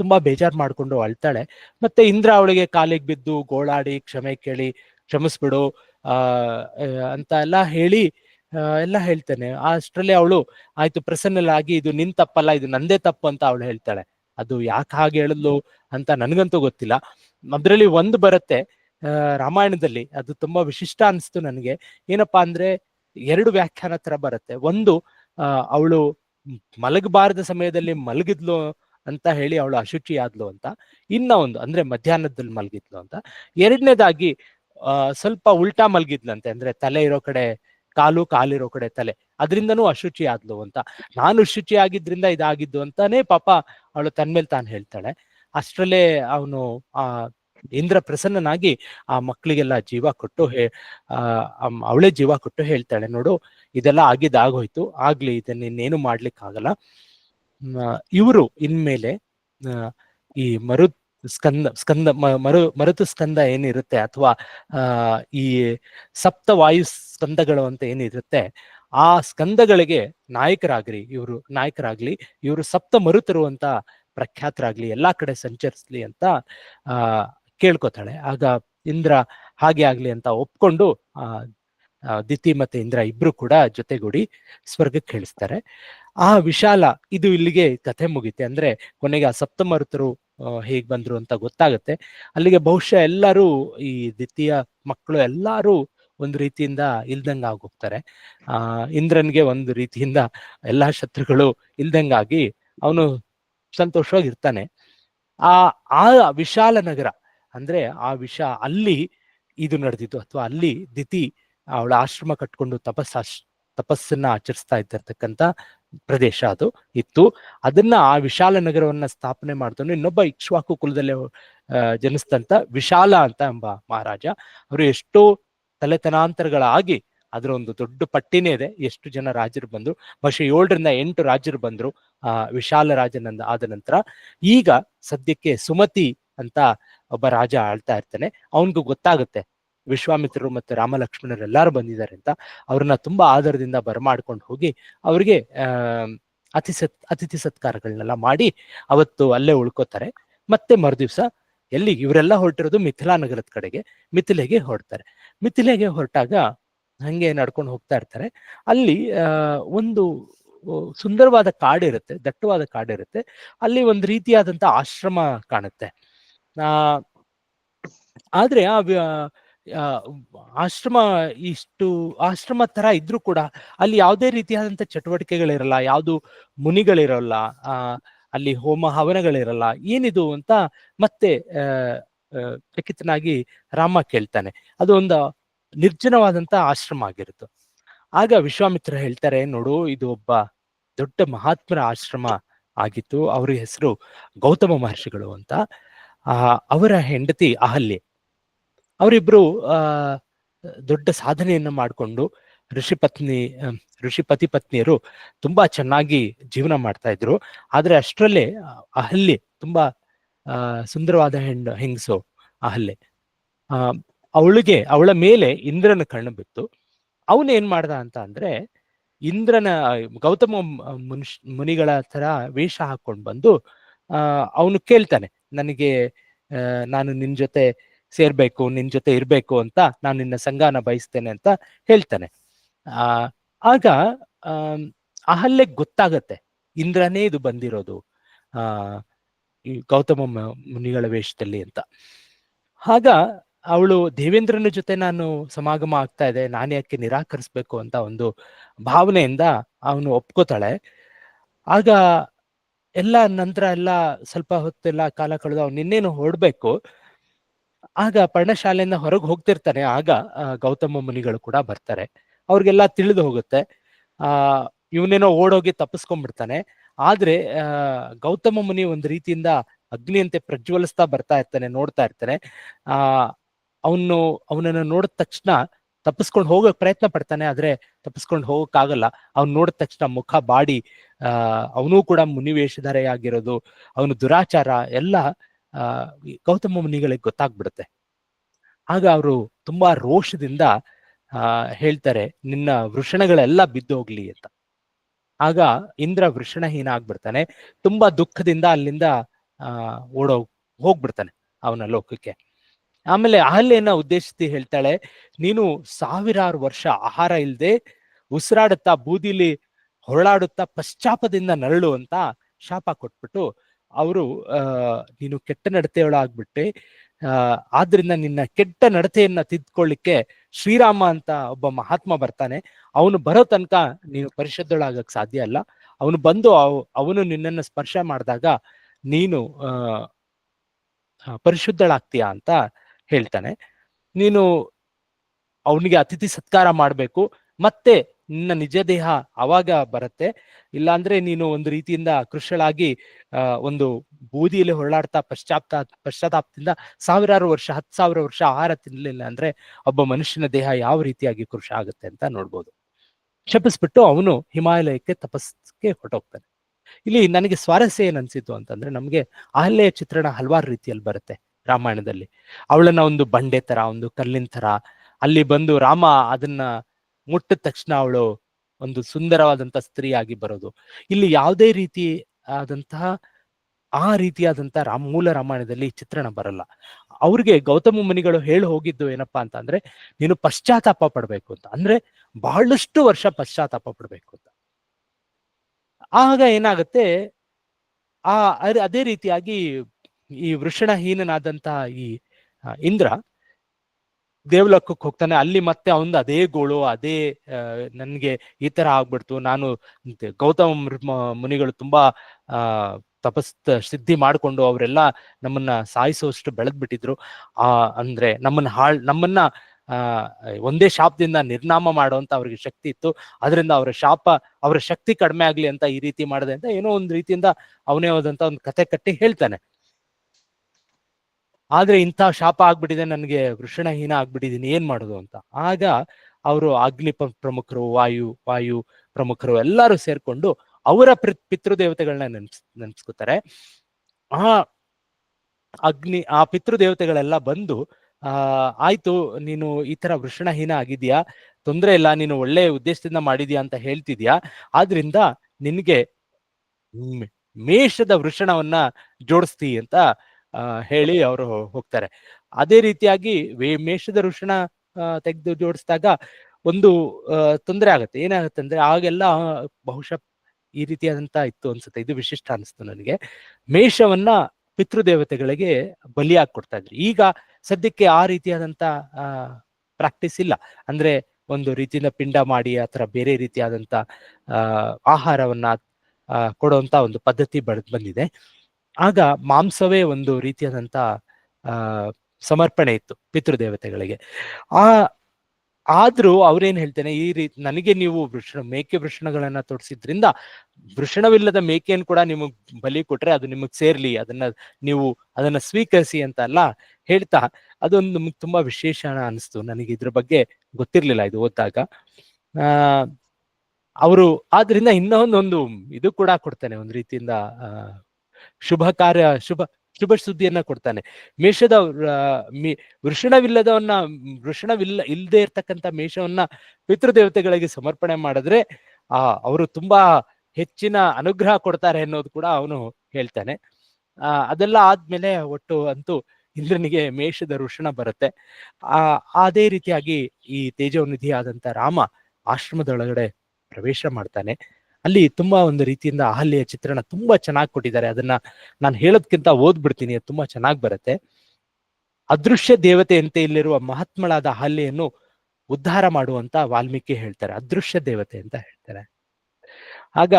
ತುಂಬಾ ಬೇಜಾರ್ ಮಾಡ್ಕೊಂಡು ಅಳ್ತಾಳೆ. ಮತ್ತೆ ಇಂದ್ರ ಅವಳಿಗೆ ಕಾಲಿಗೆ ಬಿದ್ದು ಗೋಳಾಡಿ, ಕ್ಷಮೆ ಕೇಳಿ, ಕ್ಷಮಿಸ್ಬಿಡು, ಆ ಅಂತ ಎಲ್ಲ ಹೇಳಿ ಎಲ್ಲ ಹೇಳ್ತೇನೆ. ಅಷ್ಟರಲ್ಲಿ ಅವಳು, ಆಯ್ತು ಪ್ರಸನ್ನಲಾಗಿ ಇದು ನಿನ್ ತಪ್ಪಲ್ಲ, ಇದು ನಂದೇ ತಪ್ಪು, ಅಂತ ಅವಳು ಹೇಳ್ತಾಳೆ. ಅದು ಯಾಕೆ ಹಾಗೆ ಹೇಳಲು ಅಂತ ನನಗಂತೂ ಗೊತ್ತಿಲ್ಲ. ಅದ್ರಲ್ಲಿ ಒಂದು ಬರುತ್ತೆ ರಾಮಾಯಣದಲ್ಲಿ ಅದು ತುಂಬಾ ವಿಶಿಷ್ಟ ಅನಿಸ್ತು ನನಗೆ. ಏನಪ್ಪಾ ಅಂದ್ರೆ ಎರಡು ವ್ಯಾಖ್ಯಾನ ತರ ಬರುತ್ತೆ. ಒಂದು ಅವಳು ಮಲಗಬಾರದ ಸಮಯದಲ್ಲಿ ಮಲಗಿದ್ಲು ಅಂತ ಹೇಳಿ ಅವಳು ಅಶುಚಿ ಆದ್ಲು ಅಂತ. ಇನ್ನ ಒಂದು ಅಂದ್ರೆ ಮಧ್ಯಾಹ್ನದಲ್ಲಿ ಮಲಗಿದ್ಲು ಅಂತ. ಎರಡನೇದಾಗಿ ಸ್ವಲ್ಪ ಉಲ್ಟಾ ಮಲಗಿದ್ಲಂತೆ ಅಂದ್ರೆ ತಲೆ ಇರೋ ಕಡೆ ಕಾಲು ಕಾಲಿರೋ ಕಡೆ ತಲೆ. ಅದರಿಂದನೂ ಅಶುಚಿ ಆದ್ಲು ಅಂತ. ನಾನು ಶುಚಿ ಆಗಿದ್ರಿಂದ ಇದಾಗಿದ್ದು ಅಂತಾನೆ ಪಾಪ ಅವಳು ತನ್ಮೇಲೆ ತಾನು ಹೇಳ್ತಾಳೆ. ಅಷ್ಟರಲ್ಲೇ ಅವನು ಆ ಇಂದ್ರ ಪ್ರಸನ್ನನಾಗಿ ಆ ಮಕ್ಕಳಿಗೆಲ್ಲ ಜೀವ ಕೊಟ್ಟು ಹೇ ಅವಳೇ ಜೀವ ಕೊಟ್ಟು ಹೇಳ್ತಾಳೆ ನೋಡು, ಇದೆಲ್ಲ ಆಗಿದ್ದಾಗೋಯ್ತು, ಆಗ್ಲಿ, ಇದನ್ನ ಇನ್ನೇನು ಮಾಡ್ಲಿಕ್ಕೆ ಆಗಲ್ಲ ಇವರು ಇನ್ಮೇಲೆ ಈ ಮರು ಸ್ಕಂದ ಸ್ಕಂದ ಮರು, ಮರುತು ಸ್ಕಂದ ಏನಿರುತ್ತೆ ಅಥವಾ ಈ ಸಪ್ತ ವಾಯು ಸ್ಕಂದಗಳು ಅಂತ ಏನಿರುತ್ತೆ, ಆ ಸ್ಕಂದಗಳಿಗೆ ನಾಯಕರಾಗ್ರಿ, ಇವರು ನಾಯಕರಾಗ್ಲಿ, ಇವರು ಸಪ್ತ ಮರುತರು ಅಂತ ಪ್ರಖ್ಯಾತರಾಗ್ಲಿ, ಎಲ್ಲಾ ಕಡೆ ಸಂಚರಿಸ್ಲಿ ಅಂತ, ಆ, ಕೇಳ್ಕೊತಾಳೆ. ಆಗ ಇಂದ್ರ ಹಾಗೆ ಆಗ್ಲಿ ಅಂತ ಒಪ್ಕೊಂಡು, ಆ ದಿತಿ ಮತ್ತೆ ಇಂದ್ರ ಇಬ್ರು ಕೂಡ ಜೊತೆಗೂಡಿ ಸ್ವರ್ಗಕ್ಕೆ ಕೇಳಿಸ್ತಾರೆ. ಆ ವಿಶಾಲ, ಇದು ಇಲ್ಲಿಗೆ ಕಥೆ ಮುಗಿತೆ. ಅಂದ್ರೆ ಕೊನೆಗೆ ಆ ಸಪ್ತಮರುತರು ಹೇಗ್ ಬಂದ್ರು ಅಂತ ಗೊತ್ತಾಗುತ್ತೆ. ಅಲ್ಲಿಗೆ ಬಹುಶಃ ಎಲ್ಲರೂ, ಈ ದ್ವಿತೀಯ ಮಕ್ಕಳು ಎಲ್ಲಾರು ಒಂದು ರೀತಿಯಿಂದ ಇಲ್ದಂಗ ಆಗೋಗ್ತಾರೆ ಆ, ಇಂದ್ರನ್ಗೆ ಒಂದು ರೀತಿಯಿಂದ ಎಲ್ಲಾ ಶತ್ರುಗಳು ಇಲ್ದಂಗಾಗಿ ಅವನು ಸಂತೋಷವಾಗಿರ್ತಾನೆ. ಆ ಆ ವಿಶಾಲ ನಗರ ಅಂದ್ರೆ ಆ ವಿಷ ಅಲ್ಲಿ ಇದು ನಡೆದಿತ್ತು ಅಥವಾ ಅಲ್ಲಿ ದಿತಿ ಅವಳ ಆಶ್ರಮ ಕಟ್ಕೊಂಡು ತಪಸ್ ತಪಸ್ಸನ್ನ ಆಚರಿಸ್ತಾ ಇದ್ದಿರ್ತಕ್ಕಂಥ ಪ್ರದೇಶ ಅದು ಇತ್ತು. ಅದನ್ನ ಆ ವಿಶಾಲ ನಗರವನ್ನ ಸ್ಥಾಪನೆ ಮಾಡ್ತಾನೆ ಇನ್ನೊಬ್ಬ ಇಕ್ಷ್ವಾಕು ಕುಲದಲ್ಲಿ ಜನಿಸಿದಂತ ವಿಶಾಲ ಅಂತ ಎಂಬ ಮಹಾರಾಜ. ಅವರು ಎಷ್ಟೋ ತಲೆತನಾಂತರಗಳಾಗಿ ಅದರ ಒಂದು ದೊಡ್ಡ ಪಟ್ಟಿನೇ ಇದೆ. ಎಷ್ಟು ಜನ ರಾಜರು ಬಂದ್ರು, ಬಹುಶಃ ಏಳರಿಂದ ಎಂಟು ರಾಜರು ಬಂದ್ರು, ಆ, ವಿಶಾಲ ರಾಜನಂದ ಆದ ನಂತರ. ಈಗ ಸದ್ಯಕ್ಕೆ ಸುಮತಿ ಅಂತ ಒಬ್ಬ ರಾಜ ಆಳ್ತಾ ಇರ್ತಾನೆ. ಅವನಿಗೂ ಗೊತ್ತಾಗುತ್ತೆ ವಿಶ್ವಾಮಿತ್ರರು ಮತ್ತೆ ರಾಮ ಎಲ್ಲರೂ ಬಂದಿದ್ದಾರೆ ಅಂತ ಅವ್ರನ್ನ ತುಂಬಾ ಆಧಾರದಿಂದ ಬರಮಾಡ್ಕೊಂಡು ಹೋಗಿ ಅವ್ರಿಗೆ ಅತಿ ಸತ್, ಅತಿಥಿ ಸತ್ಕಾರಗಳನ್ನೆಲ್ಲ ಮಾಡಿ ಅವತ್ತು ಅಲ್ಲೇ ಉಳ್ಕೋತಾರೆ. ಮತ್ತೆ ಮರುದಿವ್ಸ ಎಲ್ಲಿ ಇವರೆಲ್ಲ ಹೊರಟಿರೋದು ಮಿಥಿಲಾ ನಗರದ ಕಡೆಗೆ, ಮಿಥಿಲೆಗೆ ಹೊರಡ್ತಾರೆ. ಮಿಥಿಲೆಗೆ ಹೊರಟಾಗ ಹಂಗೆ ನಡ್ಕೊಂಡು ಹೋಗ್ತಾ ಇರ್ತಾರೆ. ಅಲ್ಲಿ ಒಂದು ಸುಂದರವಾದ ಕಾಡಿರುತ್ತೆ ದಟ್ಟವಾದ ಕಾಡಿರುತ್ತೆ ಅಲ್ಲಿ ಒಂದು ರೀತಿಯಾದಂತ ಆಶ್ರಮ ಕಾಣುತ್ತೆ. ಆ, ಆದ್ರೆ ಆ ಆಶ್ರಮ ಇಷ್ಟು, ಆಶ್ರಮ ತರ ಇದ್ರೂ ಕೂಡ ಅಲ್ಲಿ ಯಾವುದೇ ರೀತಿಯಾದಂತ ಚಟುವಟಿಕೆಗಳಿರಲ್ಲ, ಯಾವುದು ಮುನಿಗಳಿರಲ್ಲ, ಆ, ಅಲ್ಲಿ ಹೋಮ ಹವನಗಳಿರಲ್ಲ, ಏನಿದು ಅಂತ ಮತ್ತೆ ಚಕಿತನಾಗಿ ರಾಮ ಕೇಳ್ತಾನೆ. ಅದು ಒಂದು ನಿರ್ಜನವಾದಂತ ಆಶ್ರಮ ಆಗಿರುತ್ತೆ. ಆಗ ವಿಶ್ವಾಮಿತ್ರ ಹೇಳ್ತಾರೆ, ನೋಡು, ಇದು ಒಬ್ಬ ದೊಡ್ಡ ಮಹಾತ್ಮರ ಆಶ್ರಮ ಆಗಿತ್ತು. ಅವ್ರ ಹೆಸರು ಗೌತಮ ಮಹರ್ಷಿಗಳು ಅಂತ. ಅವರ ಹೆಂಡತಿ ಅಹಲ್ಯೆ. ಅವರಿಬ್ರು ದೊಡ್ಡ ಸಾಧನೆಯನ್ನ ಮಾಡಿಕೊಂಡು ಋಷಿ ಪತ್ನಿ ಋಷಿ ಪತಿ ಪತ್ನಿಯರು ತುಂಬಾ ಚೆನ್ನಾಗಿ ಜೀವನ ಮಾಡ್ತಾ ಇದ್ರು. ಆದ್ರೆ ಅಷ್ಟರಲ್ಲೇ ಅಹಲ್ಯೆ ತುಂಬಾ ಸುಂದರವಾದ ಹೆಣ್ಣು ಹೆಂಗಸು ಅಹಲ್ಯೆ. ಆ, ಅವಳಿಗೆ, ಅವಳ ಮೇಲೆ ಇಂದ್ರನ ಕಣ್ಣು ಬಿತ್ತು. ಅವನು ಏನ್ ಮಾಡ್ದ ಅಂತ ಅಂದ್ರೆ, ಇಂದ್ರನ, ಗೌತಮ ಮುನುಷ್, ಮುನಿಗಳ ತರ ವೇಷ ಹಾಕೊಂಡು ಬಂದು ಅವನು ಕೇಳ್ತಾನೆ, ನನಗೆ ನಾನು ನಿನ್ ಜೊತೆ ಸೇರ್ಬೇಕು, ನಿನ್ ಜೊತೆ ಇರ್ಬೇಕು ಅಂತ ನಾನು ನಿನ್ನ ಸಂಗಾನ ಬಯಸ್ತೇನೆ ಅಂತ ಹೇಳ್ತಾನೆ. ಆ, ಆಗ ಅಹಲ್ಯಗ್ ಗೊತ್ತಾಗತ್ತೆ. ಇಂದ್ರನೇ ಇದು ಬಂದಿರೋದು, ಆ, ಈ ಗೌತಮ ಮುನಿಗಳ ವೇಷದಲ್ಲಿ ಅಂತ. ಆಗ ಅವಳು, ದೇವೇಂದ್ರನ ಜೊತೆ ನಾನು ಸಮಾಗಮ ಆಗ್ತಾ ಇದೆ, ನಾನು ಯಾಕೆ ನಿರಾಕರಿಸ್ಬೇಕು ಅಂತ ಒಂದು ಭಾವನೆಯಿಂದ ಅವನು ಒಪ್ಕೋತಾಳೆ. ಆಗ ಎಲ್ಲ ನಂತರ ಎಲ್ಲ ಸ್ವಲ್ಪ ಹೊತ್ತೆಲ್ಲ ಕಾಲ ಕಳೆದು ಅವ್ನು ಇನ್ನೇನು ಹೊರಡ್ಬೇಕು ಆಗ ಪರ್ಣಶಾಲೆಯಿಂದ ಹೊರಗೆ ಹೋಗ್ತಿರ್ತಾನೆ. ಆಗ ಗೌತಮ ಮುನಿಗಳು ಕೂಡ ಬರ್ತಾರೆ. ಅವ್ರಿಗೆಲ್ಲ ತಿಳಿದು ಹೋಗುತ್ತೆ. ಆ, ಇವನೇನೋ ಓಡೋಗಿ ತಪ್ಪಿಸ್ಕೊಂಡ್ಬಿಡ್ತಾನೆ. ಆದ್ರೆ ಗೌತಮ ಮುನಿ ಒಂದು ರೀತಿಯಿಂದ ಅಗ್ನಿಯಂತೆ ಪ್ರಜ್ವಲಿಸ್ತಾ ಬರ್ತಾ ಇರ್ತಾನೆ, ನೋಡ್ತಾ ಇರ್ತಾನೆ. ಆ, ಅವನು, ಅವನನ್ನು ನೋಡಿದ ತಕ್ಷಣ ತಪ್ಪಿಸ್ಕೊಂಡು ಹೋಗಕ್ ಪ್ರಯತ್ನ ಪಡ್ತಾನೆ, ಆದ್ರೆ ತಪ್ಪಿಸ್ಕೊಂಡು ಹೋಗಕ್ಕಾಗಲ್ಲ. ಅವ್ನು ನೋಡಿದ ತಕ್ಷಣ ಮುಖ, ಬಾಡಿ, ಆ, ಅವನು ಕೂಡ ಮುನಿವೇಷಧಾರೆಯಾಗಿರೋದು. ಅವನು ದುರಾಚಾರ, ಎಲ್ಲ ಆ ಗೌತಮ ಮುನಿಗಳಿಗೆ ಗೊತ್ತಾಗ್ಬಿಡುತ್ತೆ. ಆಗ ಅವರು ತುಂಬಾ ರೋಷದಿಂದ ಹೇಳ್ತಾರೆ, ನಿನ್ನ ವೃಷಣಗಳೆಲ್ಲ ಬಿದ್ದೋಗ್ಲಿ ಅಂತ. ಆಗ ಇಂದ್ರ ವೃಷಣಹೀನ ಆಗ್ಬಿಡ್ತಾನೆ ತುಂಬಾ ದುಃಖದಿಂದ ಅಲ್ಲಿಂದ, ಆ, ಓಡೋ, ಹೋಗ್ಬಿಡ್ತಾನೆ ಅವನ ಲೋಕಕ್ಕೆ. ಆಮೇಲೆ ಅಹಲ್ಯನ ಉದ್ದೇಶಿಸಿ ಹೇಳ್ತಾಳೆ, ನೀನು ಸಾವಿರಾರು ವರ್ಷ ಆಹಾರ ಇಲ್ಲದೆ ಉಸಿರಾಡುತ್ತಾ, ಬೂದಿಲಿ ಹೊರಳಾಡುತ್ತಾ ಪಶ್ಚಾಪದಿಂದ ನರಳು ಅಂತ ಶಾಪ ಕೊಟ್ಬಿಟ್ಟು ಅವರು ನೀನು ಕೆಟ್ಟ ನಡತೆಯೊಳಾಗ್ಬಿಟ್ಟೆ. ಆದ್ರಿಂದ ನಿನ್ನ ಕೆಟ್ಟ ನಡತೆಯನ್ನ ತಿದ್ಕೊಳ್ಳಿಕ್ಕೆ ಶ್ರೀರಾಮ ಅಂತ ಒಬ್ಬ ಮಹಾತ್ಮ ಬರ್ತಾನೆ. ಅವನು ಬರೋ ತನಕ ನೀನು ಪರಿಶುದ್ಧಳಾಗಕ್ ಸಾಧ್ಯ ಅಲ್ಲ. ಅವನು ಬಂದು ಅವ್- ಅವನು ನಿನ್ನನ್ನು ಸ್ಪರ್ಶ ಮಾಡಿದಾಗ ನೀನು ಪರಿಶುದ್ಧಳಾಗ್ತೀಯ ಅಂತ ಹೇಳ್ತಾನೆ. ನೀನು ಅವನಿಗೆ ಅತಿಥಿ ಸತ್ಕಾರ ಮಾಡಬೇಕು. ಮತ್ತೆ ನಿನ್ನ ನಿಜ ದೇಹ ಅವಾಗ ಬರುತ್ತೆ. ಇಲ್ಲಾಂದ್ರೆ ನೀನು ಒಂದು ರೀತಿಯಿಂದ ಕೃಷಳಾಗಿ ಒಂದು ಬೂದಿಯಲ್ಲಿ ಹೊರಳಾಡ್ತಾ ಪಶ್ಚಾತ್ತಾಪ ಪಶ್ಚಾತ್ತಾಪದಿಂದ ಸಾವಿರಾರು ವರ್ಷ, ಹತ್ತು ಸಾವಿರ ವರ್ಷ ಆಹಾರ ತಿನ್ನಲಿಲ್ಲ ಅಂದ್ರೆ ಒಬ್ಬ ಮನುಷ್ಯನ ದೇಹ ಯಾವ ರೀತಿಯಾಗಿ ಕೃಷ ಆಗುತ್ತೆ ಅಂತ ನೋಡ್ಬೋದು. ಶಪಿಸ್ಬಿಟ್ಟು ಅವನು ಹಿಮಾಲಯಕ್ಕೆ ತಪಸ್ಗೆ ಹೊರಟೋಗ್ತಾನೆ. ಇಲ್ಲಿ ನನಗೆ ಸ್ವಾರಸ್ಯ ಏನ್ ಅನ್ಸಿತ್ತು ಅಂತಂದ್ರೆ ನಮ್ಗೆ ಅಹಲ್ಯ ಚಿತ್ರಣ ಹಲವಾರು ರೀತಿಯಲ್ಲಿ ಬರುತ್ತೆ ರಾಮಾಯಣದಲ್ಲಿ. ಅವಳನ್ನ ಒಂದು ಬಂಡೆ ತರ ಒಂದು ಕಲ್ಲಿನ ತರ ಅಲ್ಲಿ ಬಂದು ರಾಮ ಅದನ್ನ ಮುಟ್ಟಿದ ತಕ್ಷಣ ಅವಳು ಒಂದು ಸುಂದರವಾದಂತ ಸ್ತ್ರೀಯಾಗಿ ಬರೋದು. ಇಲ್ಲಿ ಯಾವುದೇ ರೀತಿ ಆದಂತಹ, ಆ ರೀತಿಯಾದಂತಹ ರಾಮ ಮೂಲ ರಾಮಾಯಣದಲ್ಲಿ ಚಿತ್ರಣ ಬರಲ್ಲ. ಅವ್ರಿಗೆ ಗೌತಮ ಮುನಿಗಳು ಹೇಳಿ ಹೋಗಿದ್ದು ಏನಪ್ಪಾ ಅಂತ ಅಂದ್ರೆ ನೀನು ಪಶ್ಚಾತ್ತಾಪ ಪಡ್ಬೇಕು ಅಂತ. ಅಂದ್ರೆ ಬಹಳಷ್ಟು ವರ್ಷ ಪಶ್ಚಾತ್ತಾಪ ಪಡ್ಬೇಕು ಅಂತ. ಆಗ ಏನಾಗುತ್ತೆ, ಆ, ಅದ್- ಅದೇ ರೀತಿಯಾಗಿ ಈ ವೃಷಣಹೀನನಾದಂತಹ ಈ ಇಂದ್ರ ದೇವಲೋಕಕ್ಕೆ ಹೋಗ್ತಾನೆ, ಅಲ್ಲಿ ಮತ್ತೆ ಅವನ್ ಅದೇ ಗೋಳು, ಅದೇ ನನ್ಗೆ ಈ ತರ ಆಗ್ಬಿಡ್ತು. ನಾನು ಗೌತಮ ಮುನಿಗಳು ತುಂಬಾ, ಆ ತಪಸ್ ಸಿದ್ಧಿ ಮಾಡ್ಕೊಂಡು ಅವರೆಲ್ಲ ನಮ್ಮನ್ನ ಸಾಯಿಸುವಷ್ಟು ಬೆಳೆದ್ ಬಿಟ್ಟಿದ್ರು ಆ, ಅಂದ್ರೆ ನಮ್ಮನ್ನ ಹಾಳ್, ನಮ್ಮನ್ನ, ಆ, ಒಂದೇ ಶಾಪದಿಂದ ನಿರ್ನಾಮ ಮಾಡುವಂತ ಅವ್ರಿಗೆ ಶಕ್ತಿ ಇತ್ತು. ಅದರಿಂದ ಅವರ ಶಾಪ, ಅವರ ಶಕ್ತಿ ಕಡಿಮೆ ಆಗ್ಲಿ ಅಂತ ಈ ರೀತಿ ಮಾಡಿದೆ ಅಂತ ಏನೋ ಒಂದು ರೀತಿಯಿಂದ ಅವನೇ ಹೋದಂತ ಒಂದು ಕತೆ ಕಟ್ಟಿ ಹೇಳ್ತಾನೆ. ಆದ್ರೆ ಇಂಥ ಶಾಪ ಆಗ್ಬಿಟ್ಟಿದೆ, ನನಗೆ ವೃಷಣಹೀನ ಆಗ್ಬಿಟ್ಟಿದೀನಿ, ಏನ್ ಮಾಡೋದು ಅಂತ. ಆಗ ಅವರು ಅಗ್ನಿ ಪ್ರಮುಖರು, ವಾಯು ವಾಯು ಪ್ರಮುಖರು ಎಲ್ಲರೂ ಸೇರ್ಕೊಂಡು ಅವರ ಪಿತೃದೇವತೆಗಳನ್ನ ನೆನ್ಸ್, ನೆನ್ಸ್ಕೋತಾರೆ. ಆ ಅಗ್ನಿ, ಆ ಪಿತೃದೇವತೆಗಳೆಲ್ಲ ಬಂದು, ಆ, ಆಯ್ತು, ನೀನು ಈ ತರ ವೃಷಣಹೀನ ಆಗಿದ್ಯಾ ತೊಂದ್ರೆ ಇಲ್ಲ, ನೀನು ಒಳ್ಳೆ ಉದ್ದೇಶದಿಂದ ಮಾಡಿದ್ಯಾ ಅಂತ ಹೇಳ್ತಿದ್ಯಾ ಆದ್ರಿಂದ ನಿನ್ಗೆ ಮೇಷದ ವೃಷಣವನ್ನ ಜೋಡಿಸ್ತಿ ಅಂತ ಹೇಳಿ ಅವರು ಹೋಗ್ತಾರೆ. ಅದೇ ರೀತಿಯಾಗಿ ಮೇಷದ ಋಷಣ ತೆಗೆದು ಜೋಡಿಸಿದಾಗ ಒಂದು ತೊಂದರೆ ಆಗುತ್ತೆ. ಏನಾಗುತ್ತೆ ಅಂದ್ರೆ ಆಗೆಲ್ಲ ಬಹುಶಃ ಈ ರೀತಿಯಾದಂತ ಇತ್ತು ಅನ್ಸುತ್ತೆ. ಇದು ವಿಶಿಷ್ಟ ಅನಿಸ್ತು ನನಗೆ. ಮೇಷವನ್ನ ಪಿತೃದೇವತೆಗಳಿಗೆ ಬಲಿಯಾಗಿ ಕೊಡ್ತಾ ಇದ್ರು. ಈಗ ಸದ್ಯಕ್ಕೆ ಆ ರೀತಿಯಾದಂತ, ಆ ಪ್ರಾಕ್ಟೀಸ್ ಇಲ್ಲ. ಅಂದ್ರೆ ಒಂದು ರೀತಿಯಿಂದ ಪಿಂಡ ಮಾಡಿ ಆತರ ಬೇರೆ ರೀತಿಯಾದಂತ, ಆ, ಆಹಾರವನ್ನ ಕೊಡುವಂತ ಒಂದು ಪದ್ಧತಿ ಬಂದಿದೆ. ಆಗ ಮಾಂಸವೇ ಒಂದು ರೀತಿಯಾದಂತ, ಆ, ಸಮರ್ಪಣೆ ಇತ್ತು ಪಿತೃದೇವತೆಗಳಿಗೆ. ಆ, ಆದ್ರೂ ಅವ್ರೇನ್ ಹೇಳ್ತೇನೆ, ಈ ರೀತಿ ನನಗೆ ನೀವು ವೃಷಣ ಮೇಕೆ ವೃಷಣಗಳನ್ನ ತೊಡಿಸಿದ್ರಿಂದ ವೃಷಣವಿಲ್ಲದ ಮೇಕೆಯನ್ನು ಕೂಡ ನಿಮಗ್ ಬಲಿ ಕೊಟ್ರೆ ಅದು ನಿಮಗ್ ಸೇರ್ಲಿ, ಅದನ್ನ ನೀವು ಅದನ್ನ ಸ್ವೀಕರಿಸಿ ಅಂತ ಅಲ್ಲ ಹೇಳ್ತಾ, ಅದೊಂದು ನಿಮ್ಗ್ ತುಂಬಾ ವಿಶೇಷ ಅನಿಸ್ತು. ನನಗೆ ಇದ್ರ ಬಗ್ಗೆ ಗೊತ್ತಿರ್ಲಿಲ್ಲ ಇದು ಓದ್ದಾಗ. ಆ, ಅವರು, ಆದ್ರಿಂದ ಇನ್ನೊಂದೊಂದು ಇದು ಕೂಡ ಕೊಡ್ತಾನೆ, ಒಂದ್ ರೀತಿಯಿಂದ ಶುಭ ಕಾರ್ಯ, ಶುಭ ಶುಭ ಸುದ್ದಿಯನ್ನ ಕೊಡ್ತಾನೆ. ಮೇಷದ ವೃಷಣವಿಲ್ಲದವನ್ನ, ವೃಷಣವಿಲ್ಲ ಇಲ್ಲದೆ ಇರ್ತಕ್ಕಂಥ ಮೇಷವನ್ನ ಪಿತೃದೇವತೆಗಳಿಗೆ ಸಮರ್ಪಣೆ ಮಾಡಿದ್ರೆ, ಆ, ಅವರು ತುಂಬಾ ಹೆಚ್ಚಿನ ಅನುಗ್ರಹ ಕೊಡ್ತಾರೆ ಅನ್ನೋದು ಕೂಡ ಅವನು ಹೇಳ್ತಾನೆ. ಆ, ಅದೆಲ್ಲ ಆದ್ಮೇಲೆ ಒಟ್ಟು ಅಂತೂ ಇಂದ್ರನಿಗೆ ಮೇಷದ ಋಷಣ ಬರುತ್ತೆ. ಆ, ಅದೇ ರೀತಿಯಾಗಿ ಈ ತೇಜೋನಿಧಿ ಆದಂತ ರಾಮ ಆಶ್ರಮದೊಳಗಡೆ ಪ್ರವೇಶ ಮಾಡ್ತಾನೆ. ಅಲ್ಲಿ ತುಂಬಾ ಒಂದು ರೀತಿಯಿಂದ ಅಹಲ್ಯ ಚಿತ್ರಣ ತುಂಬಾ ಚೆನ್ನಾಗಿ ಕೊಟ್ಟಿದ್ದಾರೆ. ಅದನ್ನ ನಾನು ಹೇಳೋದ್ಕಿಂತ ಓದ್ಬಿಡ್ತೀನಿ, ಅದು ತುಂಬಾ ಚೆನ್ನಾಗಿ ಬರುತ್ತೆ. ಅದೃಶ್ಯ ದೇವತೆಯಂತೆ ಇಲ್ಲಿರುವ ಮಹಾತ್ಮಳಾದ ಅಹಲ್ಯನ್ನು ಉದ್ಧಾರ ಮಾಡುವಂತ ವಾಲ್ಮೀಕಿ ಹೇಳ್ತಾರೆ. ಅದೃಶ್ಯ ದೇವತೆ ಅಂತ ಹೇಳ್ತಾರೆ. ಆಗ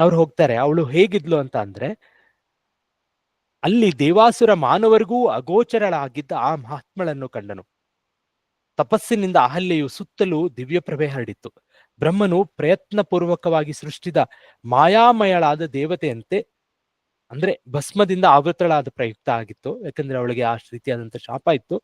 ಅವ್ರು ಹೋಗ್ತಾರೆ, ಅವಳು ಹೇಗಿದ್ಲು ಅಂತ ಅಂದ್ರೆ, ಅಲ್ಲಿ ದೇವಾಸುರ ಮಾನವರಿಗೂ ಅಗೋಚರಳಾಗಿದ್ದ ಆ ಮಹಾತ್ಮಳನ್ನು ಕಂಡನು. ತಪಸ್ಸಿನಿಂದ ಅಹಲ್ಯೆಯು ಸುತ್ತಲೂ ದಿವ್ಯಪ್ರಭೆ ಹರಡಿತ್ತು. ಬ್ರಹ್ಮನು ಪ್ರಯತ್ನ ಪೂರ್ವಕವಾಗಿ ಸೃಷ್ಟಿದ ಮಾಯಾಮಯಳಾದ ದೇವತೆಯಂತೆ ಅಂದ್ರೆ ಭಸ್ಮದಿಂದ ಆವೃತಳಾದ ಪ್ರಯುಕ್ತ ಆಗಿತ್ತು. ಯಾಕಂದ್ರೆ ಅವಳಿಗೆ ಆ ರೀತಿಯಾದಂಥ ಶಾಪ ಇತ್ತು.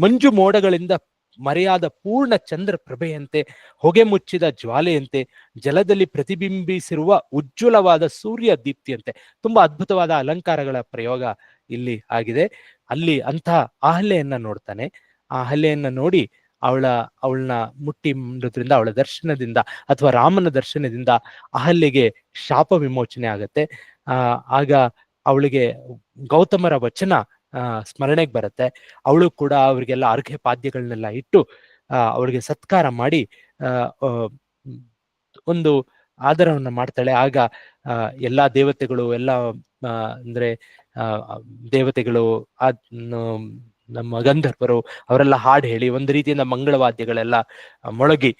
ಮಂಜು ಮೋಡಗಳಿಂದ ಮರೆಯಾದ ಪೂರ್ಣ ಚಂದ್ರ ಪ್ರಭೆಯಂತೆ, ಹೊಗೆ ಮುಚ್ಚಿದ ಜ್ವಾಲೆಯಂತೆ, ಜಲದಲ್ಲಿ ಪ್ರತಿಬಿಂಬಿಸಿರುವ ಉಜ್ವಲವಾದ ಸೂರ್ಯ ದೀಪ್ತಿಯಂತೆ. ತುಂಬಾ ಅದ್ಭುತವಾದ ಅಲಂಕಾರಗಳ ಪ್ರಯೋಗ ಇಲ್ಲಿ ಆಗಿದೆ. ಅಲ್ಲಿ ಅಂತಹ ಅಹಲ್ಯೆಯನ್ನ ನೋಡ್ತಾನೆ. ಆ ಹಲ್ಲೆಯನ್ನ ನೋಡಿ ಅವಳ, ಅವಳನ್ನ ಮುಟ್ಟಿ ಮಾಡೋದ್ರಿಂದ ಅವಳ ದರ್ಶನದಿಂದ ಅಥವಾ ರಾಮನ ದರ್ಶನದಿಂದ ಅಹಲ್ಯೆಗೆ ಶಾಪ ವಿಮೋಚನೆ ಆಗತ್ತೆ. ಆಗ ಅವಳಿಗೆ ಗೌತಮರ ವಚನ ಸ್ಮರಣೆಗೆ ಬರುತ್ತೆ. ಅವಳು ಕೂಡ ಅವರಿಗೆಲ್ಲ ಅರ್ಘ್ಯ ಪಾದ್ಯಗಳನ್ನೆಲ್ಲ ಇಟ್ಟು ಅವಳಿಗೆ ಸತ್ಕಾರ ಮಾಡಿ ಒಂದು ಆಧಾರವನ್ನ ಮಾಡ್ತಾಳೆ. ಆಗ ಎಲ್ಲಾ ದೇವತೆಗಳು, ಎಲ್ಲ ಅಂದ್ರೆ ದೇವತೆಗಳು ನಮ್ಮ ಗಂಧರ್ವರು ಅವರೆಲ್ಲ ಹಾಡು ಹೇಳಿ ಒಂದು ರೀತಿಯಿಂದ ಮಂಗಳವಾದ್ಯಗಳೆಲ್ಲ ಮೊಳಗಿ